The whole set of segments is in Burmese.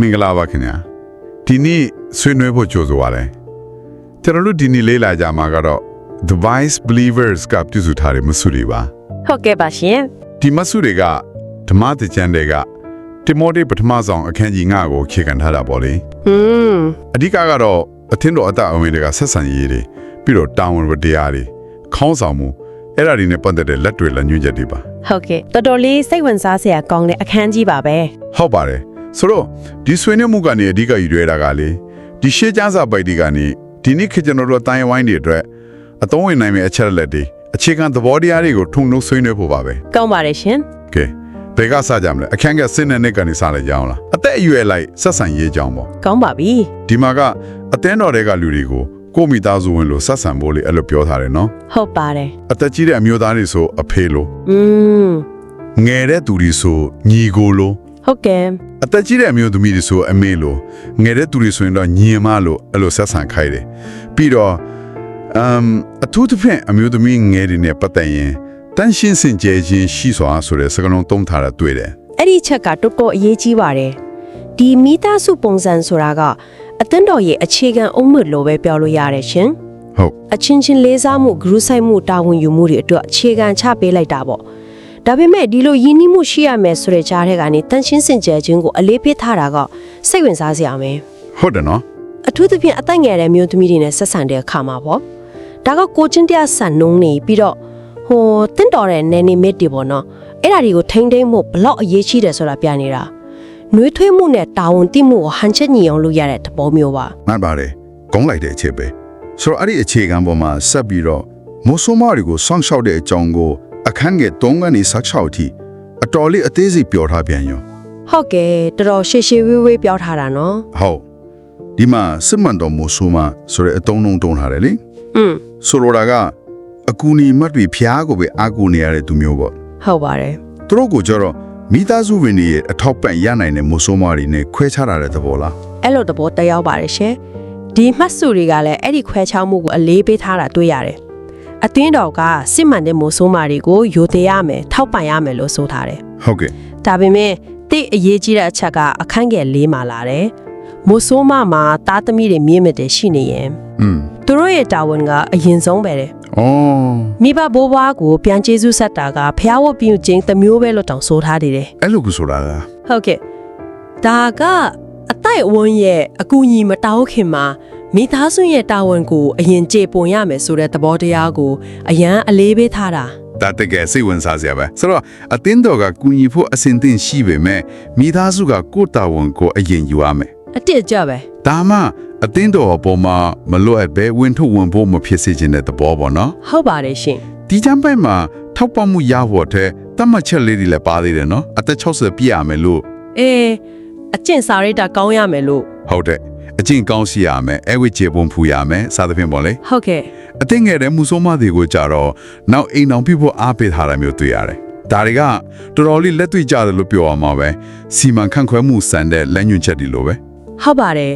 မင်္ဂလာပါခင်ဗျာဒီနေ့ဆွေးနွေးဖို့ကြိုဆိုပါရစေကျွန်တော်တို့ဒီနေ့လေးလာကြမှာကတော့ The Vice Believers ကပြုစုထားတဲ့မဆုတွေပါဟုတ်ကဲ့ပါရှင်ဒီမဆုတွေကဓမ္မသကျမ်းတွေကတိမောသေပထမဆောင်အခန်းကြီး9ကိုခေခံထားတာပေါ့လေဟွန်းအဓိကကတော့အသင်းတော်အသက်အဝင်တွေကဆက်ဆံရေးတွေပြီးတော့တာဝန်ဝတ္တရားတွေခေါင်းဆောင်မှုအဲ့ဒါတွေနဲ့ပတ်သက်တဲ့လက်တွေလက်ညွှန်ချက်တွေပါဟုတ်ကဲ့တော်တော်လေးစိတ်ဝင်စားစရာကောင်းတဲ့အခန်းကြီးပါပဲဟုတ်ပါတယ် ဆိုတော့ဒီဆွေးနွေးမှုကနေအဓိကယူရတာကလေဒီရှေးကျမ်းစာပိုက်ဒီကနေဒီနေ့ခေတ်ကျွန်တော်တို့တိုင်းဝိုင်းတွေအတွက်အသုံးဝင်နိုင်မယ့်အချက်အလက်တွေအခြေခံသဘောတရားတွေကိုထုံနှုတ်ဆွေးနွေးဖို့ပါပဲကောင်းပါတယ်ရှင်ကဲဘယ်ကစကြမလဲအခန်းကစစ်နဲ့နဲ့ကနေစလိုက်ကြအောင်လားအသက်အရွယ်လိုက်ဆက်ဆံရေးကြောင်းပေါ့ကောင်းပါပြီဒီမှာကအသင်းတော်တွေကလူတွေကိုကိုယ့်မိသားစုဝင်လို့ဆက်ဆံဖို့လေအဲ့လိုပြောထားတယ်နော်ဟုတ်ပါတယ်အသက်ကြီးတဲ့အမျိုးသားတွေဆိုအဖေလို့อืมငယ်တဲ့သူတွေဆိုညီကိုလို့ဟုတ်ကဲ့ အသက်ကြီးတဲ့အမျိုးသမီးတွေဆိုအမေလို့ငယ်တဲ့သူတွေဆိုရင်တော့ညီမလို့အဲ့လိုဆက်ဆံခိုင်းတယ်ပြီးတော့အမ်အထူးသဖြင့်အမျိုးသမီးငယ်တွေနဲ့ပတ်သက်ရင်တန်ရှင်းစင်ကြယ်ခြင်းရှိစွာဆိုတဲ့စကားလုံးသုံးထားတာတွေ့တယ်အဲ့ဒီချက်ကတော်တော်အရေးကြီးပါတယ်ဒီမိသားစုပုံစံဆိုတာကအသင်းတော်ရဲ့အခြေခံအုံမွတ်လိုပဲပြောလို့ရတယ်ရှင်ဟုတ်အချင်းချင်းလေးစားမှုဂရုစိုက်မှုတာဝန်ယူမှုတွေအတွက်အခြေခံချပေးလိုက်တာပေါ့ ဒါပေမဲ့ဒီလိုယဉ်နှီးမှုရှိရမယ်ဆိုတဲ့ကြားထဲကနေတန်ရှင်းစင်ကြယ်ခြင်းကိုအလေးပေးထားတာကစိတ်ဝင်စားစရာပဲဟုတ်တယ်နော်အထူးသဖြင့်အသက်ငယ်တဲ့မျိုးသမီးတွေနဲ့ဆက်ဆံတဲ့အခါမှာပေါ့ဒါကကိုချင်းတရားဆန်နှုံးနေပြီးတော့ဟိုတင့်တော်တဲ့နယ်နိမိတ်တွေပေါ့နော်အဲ့ဒါတွေကိုထိမ့်သိမ့်မှုဘလောက်အရေးကြီးတယ်ဆိုတာပြနေတာနှွေးထွေးမှုနဲ့တာဝန်သိမှုကိုဟန်ချက်ညီအောင်လုပ်ရတဲ့သဘောမျိုးပါမှန်ပါတယ်ဂုံးလိုက်တဲ့အချက်ပဲဆိုတော့အဲ့ဒီအခြေခံပေါ်မှာဆက်ပြီးတော့မိုးဆိုးမတွေကိုစောင့်ရှောက်တဲ့အကြောင်းကို အခန်းငယ်3ကနေ16အထိအတော်လေးအသေးစိတ်ပြောထားပြန်ရောဟုတ်ကဲ့တော်တော်ရှေရှေဝေးဝေးပြောထားတာနော်ဟုတ်ဒီမှာစစ်မှန်တော်မိုးဆိုးမဆိုတဲ့အတုံးလုံးတုံးထားတယ်လေอืมဆိုလိုတာကအကူအညီမတ်တွေဖျားကိုပဲအာကူနေရတဲ့သူမျိုးပေါ့ဟုတ်ပါတယ်သူတို့ကိုကြတော့မိသားစုဝင်တွေရဲ့အထောက်ပံ့ရနိုင်တဲ့မိုးဆိုးမတွေနဲ့ခွဲခြားထားတဲ့သဘောလားအဲ့လိုသဘောတက်ရောက်ပါတယ်ရှင်ဒီမှတ်စုတွေကလည်းအဲ့ဒီခွဲခြားမှုကိုအလေးပေးထားတာတွေ့ရတယ် အသင်းတော်ကစစ်မှန်တဲ့မိုးဆိုးမာတွေကိုယိုသေးရမယ်ထောက်ပံ့ရမယ်လို့ဆိုထားတယ်ဟုတ်ကဲ့ဒါပေမဲ့တိတ်အရေးကြီးတဲ့အချက်ကအခန်းငယ်လေးမှာလာတယ်မိုးဆိုးမမှာတားသမီးတွေမြင့်မြတ်တယ်ရှိနေရင်อืมသူတို့ရဲ့တာဝန်ကအရင်ဆုံးပဲတဲ့အော်မိဘဘိုးဘွားကိုပြန်ကျေးဇူးဆက်တာကဖျားဝတ်ပြုခြင်းတစ်မျိုးပဲလို့တောင်ဆိုထားသေးတယ်အဲ့လိုကိုဆိုတာကဟုတ်ကဲ့ဒါကအတိုက်အဝန်းရဲ့အကူအညီမတောင်းခင်မှာ မိသားစုရဲ့တာဝန်ကိုအရင်ကျေပွန်ရမယ်ဆိုတဲ့သဘောတရားကိုအရန်အလေးပေးထားတာဒါတကယ်စိတ်ဝင်စားစရာပဲဆိုတော့အတင်းတော်ကကူညီဖို့အစဉ်သင့်ရှိပေမဲ့မိသားစုကကိုယ့်တာဝန်ကိုအရင်ယူရမယ်အတစ်အကျပဲဒါမှအတင်းတော်အပေါ်မှာမလွတ်ပဲဝင်ထုတ်ဝင်ဖို့မဖြစ်စေချင်တဲ့သဘောပေါ့နော်ဟုတ်ပါတယ်ရှင်ဒီချမ်းပိုက်မှာထောက်ပံ့မှုရဖို့တဲ့တတ်မှတ်ချက်လေးတွေလည်းပါသေးတယ်နော်အသက်60ပြည့်ရမယ်လို့အေးအကျင့်စာရိတ္တကောင်းရမယ်လို့ဟုတ်တယ် အကျင့်ကောင်းရှိရမယ်အဲဝိကျေပုံဖူရမယ်စသဖြင့်ပေါ့လေဟုတ်ကဲ့အသိငယ်တဲ့မူဆိုးမတွေကိုကြတော့နောက်အိမ်အောင်ပြုဖို့အားပေးထားတာမျိုးတွေ့ရတယ်ဒါတွေကတော်တော်လေးလက်တွေ့ကြတယ်လို့ပြောရမှာပဲစီမံခန့်ခွဲမှုစံတဲ့လက်ညွှန်ချက်တွေလိုပဲဟုတ်ပါတယ်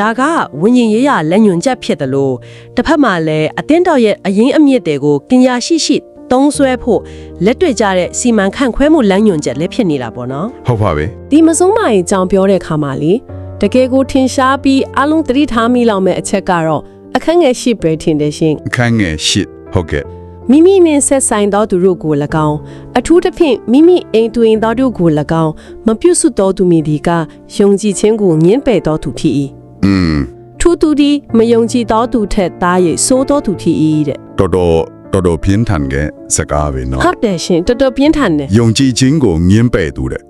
ဒါကဝิญဉ်ရေးရလက်ညွန်ချက်ဖြစ်တယ်လို့တစ်ဖက်မှာလည်းအတင်းတော်ရဲ့အရင်အမြင့်တွေကိုပညာရှိရှိသုံးဆွဲဖို့လက်တွေ့ကြတဲ့စီမံခန့်ခွဲမှုလက်ညွန်ချက်လည်းဖြစ်နေတာပေါ့နော်ဟုတ်ပါပဲဒီမစုံမရင်ကြောင်ပြောတဲ့ခါမှာလေ တကယ်ကိုထင်ရှားပြီးအလုံးသတိထားမိလောက်မဲ့အချက်ကတော့အခက်ငယ်ရှိပဲထင်တယ်ရှင် အခန်းငယ်ရှစ်ဟုတ်ကဲ့ မိမိနဲ့ဆက်ဆိုင်သောသူတို့ကို၎င်းအထူးသဖြင့်မိမိအိမ်တွင်သောသူကို၎င်းမပြုတ်စွသောသူမည်ဒီကယုံကြည်ခြင်းကိုငင်းပယ်သောသူဖြစ်၏ อืม ထို့သူသည်မယုံကြည်သောသူထက်သား၍ဆိုးသောသူဖြစ်၏တဲ့ တော်တော်တော်တော်ပြင်းထန်တဲ့စကားပဲเนาะ ဟုတ်တယ်ရှင်တော်တော်ပြင်းထန်တယ် ယုံကြည်ခြင်းကိုငင်းပယ်သူတဲ့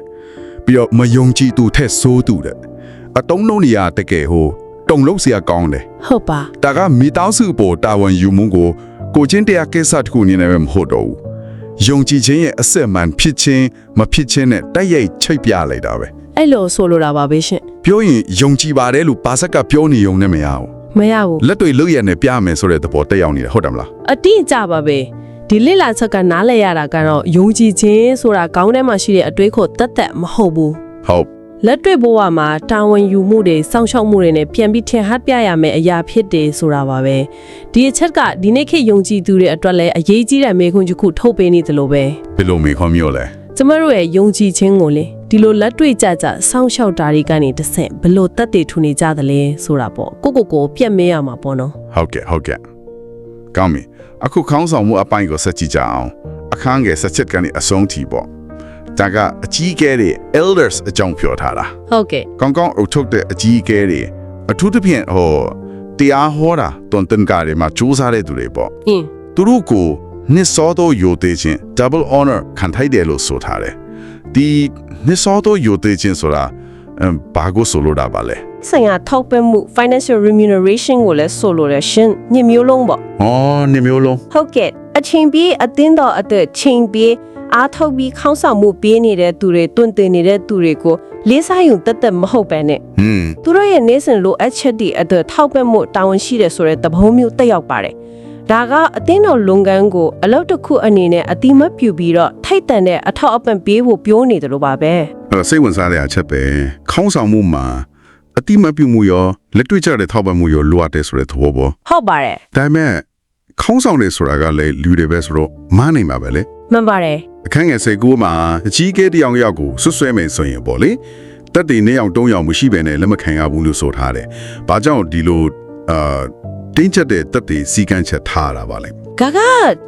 ပြီးတော့မယုံကြည်သူထက်ဆိုးသူတဲ့ အတုံးလုံးနေရတကယ်ဟိုတုံလုံးစရာကောင်းတယ်ဟုတ်ပါဒါကမိသားစုပေါ်တာဝန်ယူမှုကိုကိုချင်းတရားကိစ္စတစ်ခုအနေနဲ့ပဲမဟုတ်တော့ဘူးယုံကြည်ခြင်းရဲ့အစစ်အမှန်ဖြစ်ခြင်းမဖြစ်ခြင်းနဲ့တိုက်ရိုက်ချိတ်ပြလိုက်တာပဲအဲ့လိုဆိုလိုတာပါပဲရှင်ပြောရင်ယုံကြည်ပါတယ်လို့ပါစက်ကပြောနေုံနဲ့မရဘူးမရဘူးလက်တွေလွတ်ရနဲ့ပြမယ်ဆိုတဲ့သဘောတက်ရောက်နေတာဟုတ်တယ်မလားအတိအကျပါပဲဒီလိလာချက်ကနားလဲရတာကတော့ယုံကြည်ခြင်းဆိုတာကောင်းထဲမှာရှိတဲ့အတွေးခေါ်တတ်တတ်မဟုတ်ဘူးဟုတ် လက်တွေ့ဘဝမှာတာဝန်ယူမှုတွေစောင့်ရှောက်မှုတွေနဲ့ပြန်ပြီးထင်ဟပ်ပြရမယ်အရာဖြစ်တယ်ဆိုတာပါပဲဒီအချက်ကဒီနေ့ခေတ်ယုံကြည်သူတွေအတွက်လည်းအရေးကြီးတဲ့မေခွန်းတစ်ခုထုတ်ပေးနေသလိုပဲဘယ်လိုမေခွန်မျိုးလဲကျမတို့ရဲ့ယုံကြည်ခြင်းကိုလေဒီလိုလက်တွေ့ကြကြစောင့်ရှောက်တာတွေကနေတဆင့်ဘလို့တက်တည်ထူနေကြသလဲဆိုတာပေါ့ကိုကိုကိုပြက်မဲရမှာပေါ့နော်ဟုတ်ကဲ့ဟုတ်ကဲ့ကောင်းပြီအခုခေါင်းဆောင်မှုအပိုင်းကိုဆက်ကြည့်ကြအောင်အခန်းငယ်ဆက်ချက်ကနေအဆုံးထိပေါ့ ဒါကအကြီးအကဲတွေ elders အကြောင်းပြောထားတာဟုတ်ကဲ့ကောင်းကောင်းအုပ်ထုတ်တဲ့အကြီးအကဲတွေအထူးသဖြင့်ဟိုတရားဟောတာတွန်တင်ကားတွေမှာစူးစမ်းတဲ့သူတွေပေါ့အင်းသူတို့ကိုနှစ်စောသောယိုသေးခြင်း double honor ခံထိုက်တယ်လို့ဆိုထားတယ်ဒီနှစ်စောသောယိုသေးခြင်းဆိုတာအမ်ဘာကိုဆိုလိုတာပါလဲဆိုင်ရာထောက်ပံ့မှု financial remuneration ကိုလည်းဆိုလိုရရှင်ညမျိုးလုံးပေါ့။အော်နေမျိုးလုံးဟုတ်ကဲ့အချိန်ပြေးအသင်းတော်အသက်ချိန်ပြေး အားထုတ်ပြီးခေါင်းဆောင်မှုပေးနေတဲ့သူတွေတွန့်တင်နေတဲ့သူတွေကိုလေးစားယူတက်တက်မဟုတ်ပဲနဲ့။ဟွန်းသူတို့ရဲ့နေစဉ်လိုအပ်ချက်တွေအသက်ထောက်ပံ့မှုတာဝန်ရှိတယ်ဆိုတဲ့သဘောမျိုးတက်ရောက်ပါတယ်ဒါကအသင်းတော်လုံကန်းကိုအလုပ်တစ်ခုအနေနဲ့အတိမတ်ပြူပြီးတော့ထိုက်တန်တဲ့အထောက်အပံ့ပေးဖို့ပြောနေတယ်လို့ပါပဲအဲ့တော့စိတ်ဝင်စားတဲ့အချက်ပဲ။ခေါင်းဆောင်မှုမှာအတိမပြုမှုရောလက်တွေ့ကျတဲ့ထောက်ပံ့မှုရောလိုအပ်တယ်ဆိုတဲ့သဘောပေါ့ဟုတ်ပါတယ်။ဒါပေမဲ့ခေါင်းဆောင်တွေဆိုတာကလည်းလူတွေပဲဆိုတော့မနိုင်ပါပဲလေမှန်ပါတယ်။ အခန်းငယ်စိတ်ကူးမှာအကြီးအကဲတစ်ယောက်ယောက်ကိုဆွဆွဲမယ်ဆိုရင်ပေါ့လေ။တက်တည်နေအောင်တုံးအောင်မရှိဘဲနဲ့လက်မခံရဘူးလို့ဆိုထားတယ်။ဘာကြောင့်ဒီလိုအာတင်းချက်တဲ့တက်တည်စီကန်းချက်ထားတာပါလဲဂါက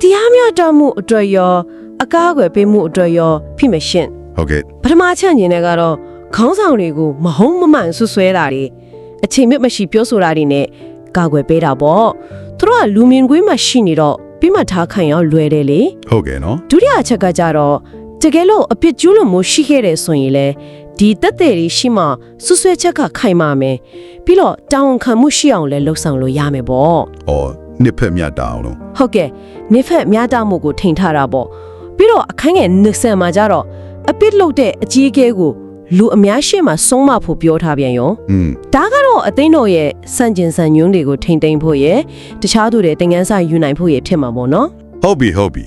တရားမျှတမှုအတွက်ရောအကားအကွယ်ပေးမှုအတွက်ရောဖြစ်မရှင်။ဟုတ်ကဲ့ပထမချက်အနေနဲ့ကတော့ခေါင်းဆောင်တွေကိုမဟုံးမမှန်ဆွဆွဲတာတွေအချိန်မြတ်မရှိပြောဆိုတာတွေနဲ့ကာကွယ်ပေးတာပေါ့သူတို့ကလူမြင်ကွင်းမှာရှိနေတော့ ပြီးမှထားခံရောလွယ်တယ်လေဟုတ်ကဲ့နော်ဒုတိယအချက်ကကြတော့တကယ်လို့အပြစ်ကျူးလွန်မှုရှိခဲ့တယ်ဆိုရင်လေဒီတက်တဲ့တွေရှိမှဆွဆွဲချက်ကခိုင်မာမယ်ပြီးတော့တောင်းခံမှုရှိအောင်လည်းလှုပ်ဆောင်လို့ရမယ်ပေါ့။အော်နှစ်ဖက်မြတ်တာအောင်လို့ဟုတ်ကဲ့နေဖက်များတာမှုကိုထိန်ထားတာပေါ့ပြီးတော့အခန်းငယ်နစ်ဆန်မှာကြတော့အပစ်လုတ်တဲ့အကြီးအကဲကို လူအများရှိမှဆုံးမဖို့ပြောထားပြန်ရော။อืมဒါကတော့အသိန်းတော်ရဲ့စန့်ကျင်ဆန်ညွန်းတွေကိုထိန်သိမ်းဖို့ရဲ့တခြားသူတွေတင်ငန်းစာယူနိုင်ဖို့ရဲ့ဖြစ်မှာပေါ့နော်ဟုတ်ပြီဟုတ်ပြီ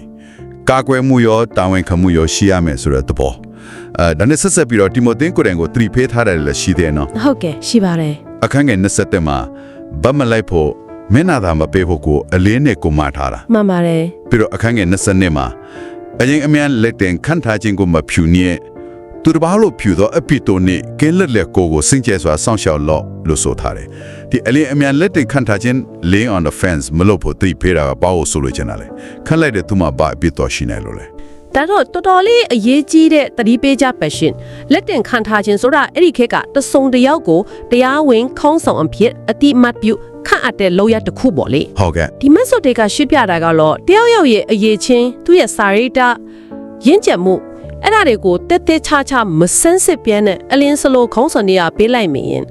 ကာကွယ်မှုရောတာဝန်ခံမှုရောရှိရမယ်ဆိုတဲ့သဘောအဲဒါနဲ့ဆက်ဆက်ပြီးတော့တီမိုသင်ကိုယ်တိုင်ကိုသတိပေးထားတယ်လည်းရှိတယ်နော်ဟုတ်ကဲ့ရှိပါတယ်အခန်းငယ်27မှာဗတ်မလိုက်ဖို့မင်းနာသာမပေးဖို့ကိုအလေးနဲ့ကိုမထားတာမှန်ပါတယ်ပြီးတော့အခန်းငယ်22မှာအရင်အမြန်လက်တင်ခံထားခြင်းကိုမဖြူညက် သူတစ်ပါးလို့ဖြူတော့အပီတိုနဲ့ကဲလက်လက်ကိုကိုစင်ကြဲစွာစောင့်ရှောက်လို့လို့ဆိုထားတယ်ဒီအရင်အမြန်လက်တင်ခံထားခြင်း laying on the fence မလို့ဖို့သိပေးတာကဘာလို့ဆိုလို့ချင်တာလဲခက်လိုက်တဲ့သူမှဘာအပီတော်ရှိနေလို့လဲဒါတော့တော်တော်လေးအရေးကြီးတဲ့သတိပေးကြပတ်ရှင်လက်တင်ခံထားခြင်းဆိုတာအဲ့ဒီခက်ကတဆုံတယောက်ကိုတရားဝင်ခေါင်းဆောင်အဖြစ်အတိမတ်ပြုခန့်အပ်တဲ့လောက်ရတစ်ခုပေါ့လေဟုတ်ကဲ့ဒီမက်ဆော့တေကရှင်းပြတာကတော့တယောက်ယောက်ရဲ့အရေးချင်းသူ့ရဲ့စာရိတ္တရင့်ကျက်မှု အဲ့ဒါတွေကိုတက်တက်ချာချာမစန်းစစ်ပြန်တဲ့အလင်းစလိုခေါင်းဆောင်တွေကပေးလိုက်မရင်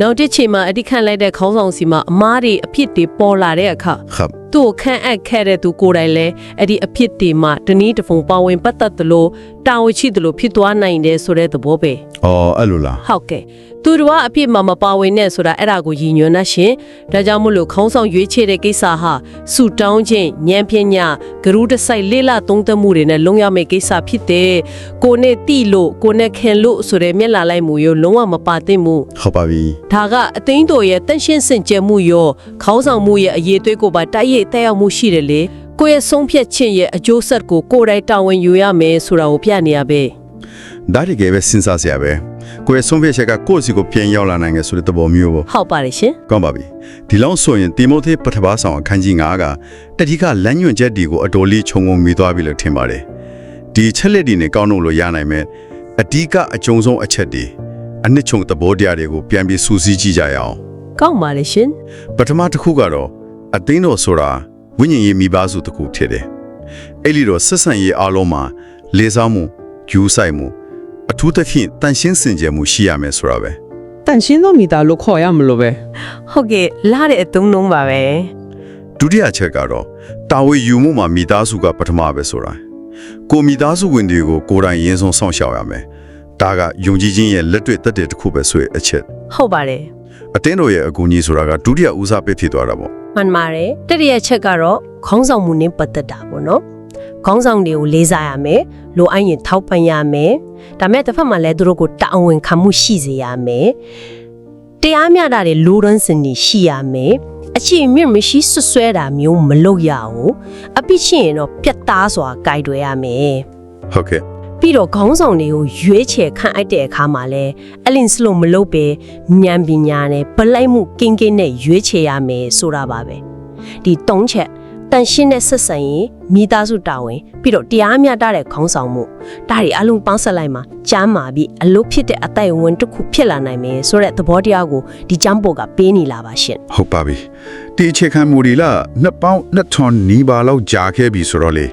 နောက်တစ်ချိန်မှာအတိခန့်လိုက်တဲ့ခေါင်းဆောင်စီမှာအမားတွေအဖြစ်တွေပေါ်လာတဲ့အခါဟုတ် သူ့ကိုခန့်အပ်ခဲ့တဲ့သူကိုယ်တိုင်လည်းအဲ့ဒီအဖြစ်တွေမှာတနည်းတစ်ဖုံပါဝင်ပတ်သက်သလိုတာဝန်ရှိသလိုဖြစ်သွားနိုင်တယ်ဆိုတဲ့သဘောပဲအော်အဲ့လိုလားဟုတ်ကဲ့သူတို့ကအဖြစ်မှာမပါဝင်နဲ့ဆိုတာအဲ့ဒါကိုရည်ညွှန်းနှရှင်ဒါကြောင့်မို့လို့ခေါင်းဆောင်ရွေးချယ်တဲ့ကိစ္စဟာဆူတောင်းခြင်းဉာဏ်ပညာဂရုတစိုက်လေးလသုံးသပ်မှုတွေနဲ့လုံရမယ့်ကိစ္စဖြစ်တယ်ကိုနဲ့တိလို့ကိုနဲ့ခင်လို့ဆိုတဲ့မျက်လာလိုက်မှုရောလုံးဝမပါသင့်ဘူးဟုတ်ပါပြီဒါကအသိန်းတော်ရဲ့တန့်ရှင်းစင်ကြယ်မှုရောခေါင်းဆောင်မှုရဲ့အရေးသွေးကိုပါတိုက်ရိုက်တက်ရောက်မှုရှိတယ်လေကိုယ့်ရဲ့ဆုံးဖြတ်ခြင်းရဲ့အကျိုးဆက်ကိုကိုယ်တိုင်တာဝန်ယူရမယ်ဆိုတာကိုပြနေရပဲဒါတကယ်ပဲစဉ်းစားစရာပဲကိုယ်ရဲ့ဆုံးဖြတ်ချက်ကကိုယ့်စီကိုပြန်ရောက်လာနိုင်တယ်ဆိုတဲ့သဘောမျိုးပေါ့ဟုတ်ပါတယ်ရှင်ကောင်းပါပြီဒီလောက်ဆိုရင်တိမိုသေပထမဆောင်အခန်းကြီး9ကတတိကလမ်းညွှန်ချက်ဒီကိုအတော်လေးခြုံငုံမိသွားပြီလို့ထင်ပါတယ်ဒီချက်လက်ဒီနဲ့ကောင်းလို့လို့ရနိုင်မယ်အဓိကအကျုံဆုံးအချက်ဒီအနှစ်ချုံသဘောတရားတွေကိုပြန်ပြီးစူးစီးကြည့်ကြရအောင်ကောင်းပါလေရှင်ပထမတစ်ခုကတော့ အသိန်းတော်ဆိုတာဝိညာဉ်ရေးမိသားစုတစ်ခုဖြစ်တယ်။အဲ့ဒီတော့ဆက်ဆံရေးအလုံးမှာလေးစားမှုကျူးဆိုင်မှုအထူးသဖြင့်တန်ရှင်းစင်ကြယ်မှုရှိရမယ်ဆိုတာပဲတန်ရှင်းသောမိသားလို့ခေါ်ရမလို့ပဲဟုတ်ကဲ့လာတဲ့အသုံးလုံးပါပဲ။ဒုတိယချက်ကတော့တာဝန်ယူမှုမှာမိသားစုကပထမပဲဆိုတာ။ကိုမိသားစုဝင်တွေကိုကိုယ်တိုင်ရင်းဆုံးစောင့်ရှောက်ရမယ်။ဒါကယုံကြည်ခြင်းရဲ့လက်တွေ့သက်တည်တစ်ခုပဲဆိုတဲ့အချက်ဟုတ်ပါတယ်။ အတင်းတော်ရဲ့အကူအညီဆိုတာကဒုတိယဦးစားပေးဖြစ်သွားတာပေါ့မှန်ပါတယ်တတိယချက်ကတော့ခေါင်းဆောင်မှုနဲ့ပတ်သက်တာပေါ့နော်ခေါင်းဆောင်တွေကိုလေးစားရမယ်လိုအပ်ရင်ထောက်ပံ့ရမယ်ဒါမဲ့တစ်ဖက်မှာလည်းသူတို့ကိုတာဝန်ခံမှုရှိစေရမယ်တရားမျှတာတွေလိုရန်းစင်နေရှိရမယ်အချစ်မြင့်မရှိဆွဆွဲတာမျိုးမလုပ်ရဘူးအပြစ်ရှိရင်တော့ပြတ်သားစွာကြိုက်တွေရမယ်။ဟုတ်ကဲ့ ပပြီးတော့ခေါင်းဆောင်တွေကိုရွေးချယ်ခန့်အပ်တဲ့အခါမှာလဲအလင်စလို့မလုပ်ပဲဉာဏ်ပညာနဲ့ဗလိုက်မှုကင်းကင်းနဲ့ရွေးချယ်ရမယ်ဆိုတာပါပဲဒီ၃ချက် တန်ရှင်းတဲ့ဆက်ဆံရေးမိသားစုတာဝန်ပြီးတော့တရားမျှတတဲ့ခေါင်းဆောင်မှုဒါတွေအလုံးပေါင်းဆက်လိုက်မှာကျမ်းမာပြီးအလုပ်ဖြစ်တဲ့အတိုက်အဝန်တစ်ခုဖြစ်လာနိုင်မယ်ဆိုတဲ့သဘောတရားကိုဒီကျမ်းပေါ်ကပေးနေလာပါရှင်ဟုတ်ပါပြီဒီအခြေခံမူဒီလာနှစ်ပေါင်းနှစ်ထွန်နီးပါလောက်ကြာခဲ့ပြီဆိုတော့လေ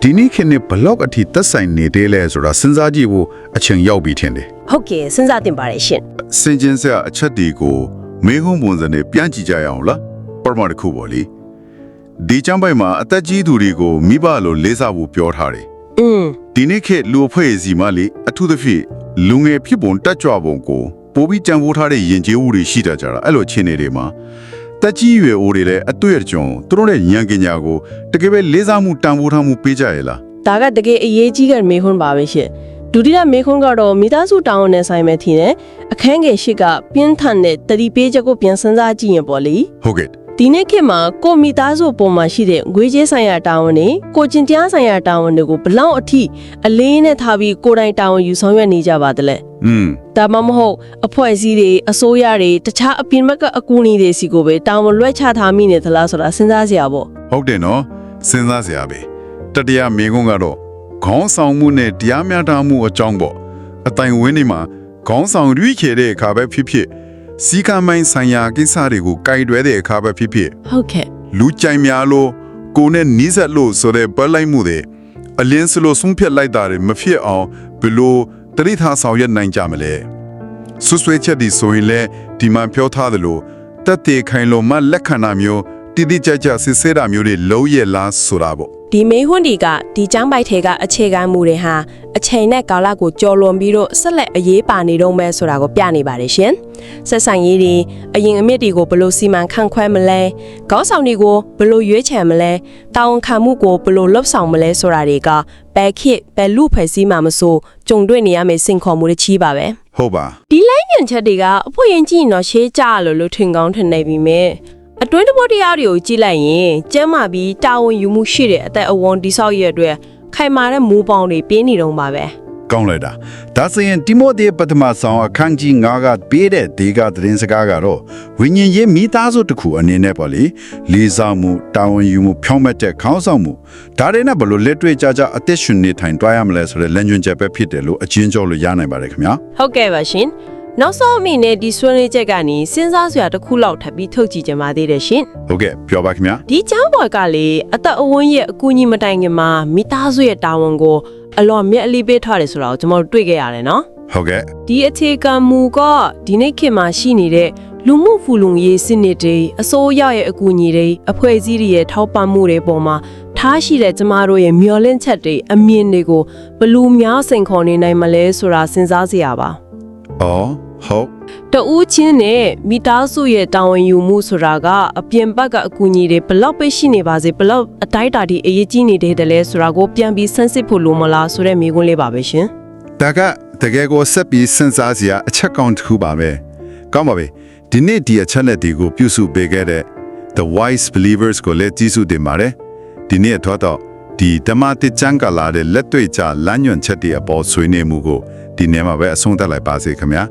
ဒီနေ့ခေတ်နဲ့ဘလောက်အထိသက်ဆိုင်နေသေးလဲဆိုတာစဉ်းစားကြည့်ဖို့အချိန်ရောက်ပြီထင်တယ်ဟုတ်ကဲ့စဉ်းစားတင်ပါတယ်ရှင်စင်ကျင်စရာအချက်တွေကိုမေးခွန်းပုံစံနဲ့ပြန်ကြည့်ကြရအောင်လားပရမတ်တစ်ခုပေါ့လေ ဒီချမ်းပိုက်မှာအသက်ကြီးသူတွေကိုမိဘလိုလေးစားဖို့ပြောထားတယ်อืมဒီနေ့ခေတ်လူအဖွဲ့အစည်းမှလေအထူးသဖြင့်လူငယ်ဖြစ်ပုံတက်ကြွပုံကိုပိုပြီးကြံဖိုးထားတဲ့ယဉ်ကျေးမှုတွေရှိတတ်ကြတာအဲ့လိုအခြေအနေတွေမှာတက်ကြီးရွယ်အိုတွေလည်းအတွေ့အကြုံသူတို့ရဲ့ဉာဏ်ပညာကိုတကယ်ပဲလေးစားမှုတန်ဖိုးထားမှုပေးကြရလားဒါကတကယ်အရေးကြီးတဲ့မေခွန်းပါပဲရှင်ဒုတိယမေခွန်းကတော့မိသားစုတောင်းနဲ့ဆိုင်မဲ့ထင်တယ်အခန်းငယ်ရှိကပြင်းထန်တဲ့တတိပေးချက်ကိုပြန်စဉ်းစားကြည့်ရင်ပေါ့လေဟုတ်ကဲ့ ဒီနေ့ခေတ်မှာကိုမိသားစုပုံမှာရှိတဲ့ငွေကြေးဆိုင်ရာတာဝန်တွေကိုကျင်တရားဆိုင်ရာတာဝန်တွေကိုဘလောက်အထိအလေးနဲ့ထားပြီးကိုယ်တိုင်တာဝန်ယူဆောင်ရွက်နေကြပါသလဲอืมဒါမှမဟုတ်အဖွဲ့အစည်းတွေအစိုးရတွေတခြားအပြင်ဘက်ကအကူအညီတွေစီကိုပဲတာဝန်လွှဲချထားမိနေသလားဆိုတာစဉ်းစားစရာပေါ့ဟုတ်တယ်နော်စဉ်းစားစရာပဲတတရားမင်းကုန်းကတော့ခေါင်းဆောင်မှုနဲ့တရားမျှတမှုအကြောင်းပေါ့အတိုင်ဝင်းနေမှာခေါင်းဆောင်ရွေးချယ်တဲ့အခါပဲဖြစ်ဖြစ် စီကံမိုင်းဆိုင်ရာကိစ္စတွေကိုကြိုက်တွဲတဲ့အခါပဲဖြစ်ဖြစ်ဟုတ်ကဲ့လူကြိုင်များလို့ကိုယ်နဲ့နီးစပ်လို့ဆိုတဲ့ပတ်လိုက်မှုတွေအလင်းစလို့ဆုံးဖြတ်လိုက်တာတွေမဖြစ်အောင်ဘယ်လို့တတိထားဆောင်ရွက်နိုင်ကြမလဲဆွဆွဲချက်ဒီဆိုရင်လေဒီမှာပြောထားသလိုတက်တေခိုင်လို့မလက်ခံတာမျိုးတိတိကျကျစစ်ဆေးတာမျိုးတွေလုံးရလားဆိုတာပေါ့ ဒီမေဟွန်းဒီကဒီចောင်းပိုက်ထဲကအခြေခံမှုတွေဟာအချိန်နဲ့ကာလကိုကြော်လွန်ပြီးတော့ဆက်လက်အရေးပါနေတော့မဲဆိုတာကိုပြနေပါတယ်ရှင်။ဆက်ဆိုင်ရေးတွေအရင်အမြင့်တွေကိုဘယ်လိုစီမံခန့်ခွဲမလဲ။ခေါင်းဆောင်တွေကိုဘယ်လိုရွေးချယ်မလဲ။တာဝန်ခံမှုကိုဘယ်လိုလှုပ်ဆောင်မလဲဆိုတာတွေကဘယ်ခေတ်ဘယ်လူဖွဲ့စည်းမှမဆိုကြုံတွေ့နေရမယ့်စင်ခေါ်မှုတွေချီးပါပဲ။ဟုတ်ပါဒီလိုင်းညံချက်တွေကအဖို့ရင်ကြည့်ရင်တော့ရှေးကြလို့လို့ထင်ကောင်းထင်နေပြီမြဲ အတွင်းတဘောတရားတွေကိုကြည့်လိုက်ရင်ကျမ်းမာပြီးတာဝန်ယူမှုရှိတဲ့အသက်အဝန်တိဆောက်ရတဲ့အတွက်ခိုင်မာတဲ့မူပေါင်းတွေပြင်းနေတော့ပါပဲကောင်းလိုက်တာဒါဆိုရင်တိမိုသေပထမဆောင်အခန်းကြီး9ကပေးတဲ့ဒီကသတင်းစကားကတော့ဝိညာဉ်ရေးမိသားစုတစ်ခုအနေနဲ့ပေါ့လေလေးစားမှုတာဝန်ယူမှုဖြောင်းမဲ့တဲ့ခေါင်းဆောင်မှုဒါတွေနဲ့ဘယ်လိုလက်တွေ့ကြကြအသက်ရှင်နေထိုင်တွားရမလဲဆိုတဲ့လမ်းညွှန်ချက်ပဲဖြစ်တယ်လို့အချင်းကျော်လို့ရနိုင်ပါတယ်ခင်ဗျာဟုတ်ကဲ့ပါရှင် နောက်ဆုံးအမိနဲ့ဒီဆွေးနွေးချက်ကနေစဉ်းစားစရာတစ်ခုလောက်ထပ်ပြီးထုတ်ကြည့်ကြပါသေးတယ်ရှင်ဟုတ်ကဲ့ပြောပါခင်ဗျာဒီချမ်းဘွယ်ကလေအသက်အဝန်းရဲ့အကူအညီမတိုင်ခင်မှာမိသားစုရဲ့တာဝန်ကိုအလော်မြက်အလေးပေးထားတယ်ဆိုတာကိုကျွန်တော်တို့တွေ့ခဲ့ရတယ်နော်ဟုတ်ကဲ့ဒီအခြေခံမူကဒီနေ့ခေတ်မှာရှိနေတဲ့လူမှုဖူလုံရေးစနစ်တွေအစိုးရရဲ့အကူအညီတွေအဖွဲ့အစည်းတွေရဲ့ထောက်ပံ့မှုတွေပေါ်မှာထားရှိတဲ့ကျမတို့ရဲ့မျှော်လင့်ချက်တွေအမြင်တွေကိုဘယ်လူများစိန်ခေါ်နေနိုင်မလဲဆိုတာစဉ်းစားစရာပါအော် ဟုတ်တဦးချင်းနဲ့မိသားစုရဲ့တာဝန်ယူမှုဆိုတာကအပြင်ဘက်ကအကူအညီတွေဘလောက်ပဲရှိနေပါစေဘလောက်အတိုင်းအတာဒီအရေးကြီးနေတယ်လဲဆိုတာကိုပြန်ပြီးဆန်းစစ်ဖို့လိုမလားဆိုတဲ့မိကွန်းလေးပါပဲရှင်ဒါကတကယ်ကိုဆက်ပြီးစဉ်းစားစရာအချက်ကောင်းတစ်ခုပါပဲကောင်းပါပြီဒီနေ့ဒီအချက်လက်တွေကိုပြုစုပေးခဲ့တဲ့ The Wise Believers ကိုလည်းကြည့်စုတင်ပါတယ်ဒီနေ့တော့တော့ဒီဓမ္မတိကျမ်းကလာတဲ့လက်တွေ့ကြလမ်းညွှန်ချက်တွေအပေါ်ဆွေးနွေးမှုကိုဒီနေ့မှာပဲအဆုံးသတ်လိုက်ပါစေခင်ဗျာ